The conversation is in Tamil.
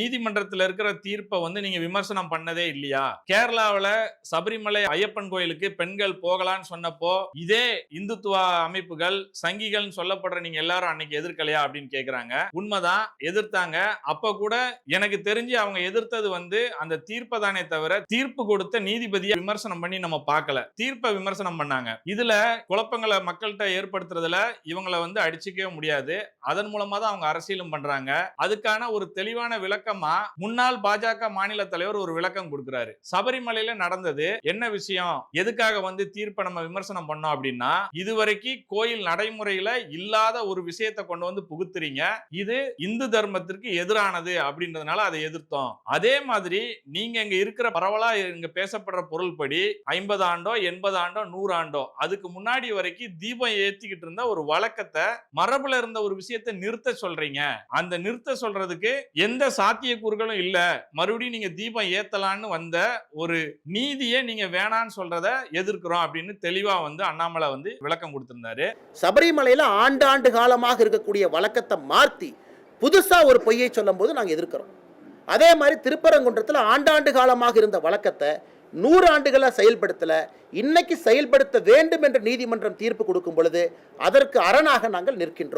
நீதிமன்றத்தில் இருக்கிற தீர்ப்பை வந்து நீங்க விமர்சனம் பண்ணதே இல்லையா? கேரளாவில் சபரிமலை ஐயப்பன் கோயிலுக்கு பெண்கள் போகலான்னு சொன்னப்போ இதே இந்துத்துவ அமைப்புகள் சங்கிகள்னு சொல்லப்படுற நீங்க எல்லாரும் அன்னைக்கு எதிர்க்கலையா அப்படின்னு கேட்கிறாங்க உண்மைதான் எதிர்த்தாங்க. அப்ப கூட எனக்கு தெரிஞ்சு அவங்க எதிர்த்தது வந்து அந்த தீர்ப்பை தானே தவிர தீர்ப்பு கொடுத்த நீதிபதியை விமர்சனம் பண்ணி நம்ம பார்க்கல. தீர்ப்பை விமர்சனம் பண்ணாங்க. இதுல குழப்பங்களை மக்கள்கிட்ட ஏற்படுத்துறதுல இவங்களை வந்து அடிச்சுக்கவே முடியாது. அதன் மூலமா தான் அவங்க அரசியலும் பண்றாங்க. அதுக்கான ஒரு தெளிவான விளக்கம் முன்னாள் பாஜக மாநில தலைவர் ஒரு விளக்கம் கொடுக்கிறாரு. சபரிமலையில நடந்தது என்ன விஷயம்? எதுக்காக வந்து தீர்ப்பை நம்ம விமர்சனம் பண்ணோம் அப்படின்னா இதுவரைக்கும் கோயில் நடைமுறையில இல்லாத ஒரு விஷயத்தை கொண்டு வந்து புகுத்துறீங்க. இது இந்து தர்மத்திற்கு எதிரானது அப்படின்றதுனால அதை எதிர்த்தோம். அதே மாதிரி நீங்க இங்க இருக்கிற பரவலா இங்க பேசப்படுற பொருள்படி ஐம்பது ஆண்டோ எண்பது ஆண்டோ நூறு ஆண்டோ அதுக்கு முன்னாடி வரைக்கும் தீபம் ஏத்திக்கிட்டு இருந்த ஒரு வழக்கத்தை மரபுல இருந்த ஒரு விஷயத்தை நிறுத்த சொல்றீங்க. அந்த நிறுத்த சொல்றதுக்கு எந்த சாத்தியக்கூறுகளும் இல்லை. மறுபடியும் நீங்க தீபம் ஏத்தலான்னு வந்த ஒரு நீதியை நீங்க வேணான்னு சொல்றத எதிர்க்கிறோம் அப்படின்னு தெளிவா வந்து அண்ணாமலை வந்து விளக்கம் கொடுத்திருந்தாரு. சபரிமலையில் ஆண்டாண்டு காலமாக இருக்கக்கூடிய வழக்கத்தை மாற்றி புதுசாக ஒரு பொய்யை சொல்லும்போது நாங்கள் எதிர்க்கிறோம். அதே மாதிரி திருப்பரங்குன்றத்தில் ஆண்டாண்டு காலமாக இருந்த வழக்கத்தை நூறாண்டுகளாக செயல்படுத்தலை. இன்னைக்கு செயல்படுத்த வேண்டும் என்று நீதிமன்றம் தீர்ப்பு கொடுக்கும் பொழுது அதற்கு அரணாக நாங்கள் நிற்கின்றோம்.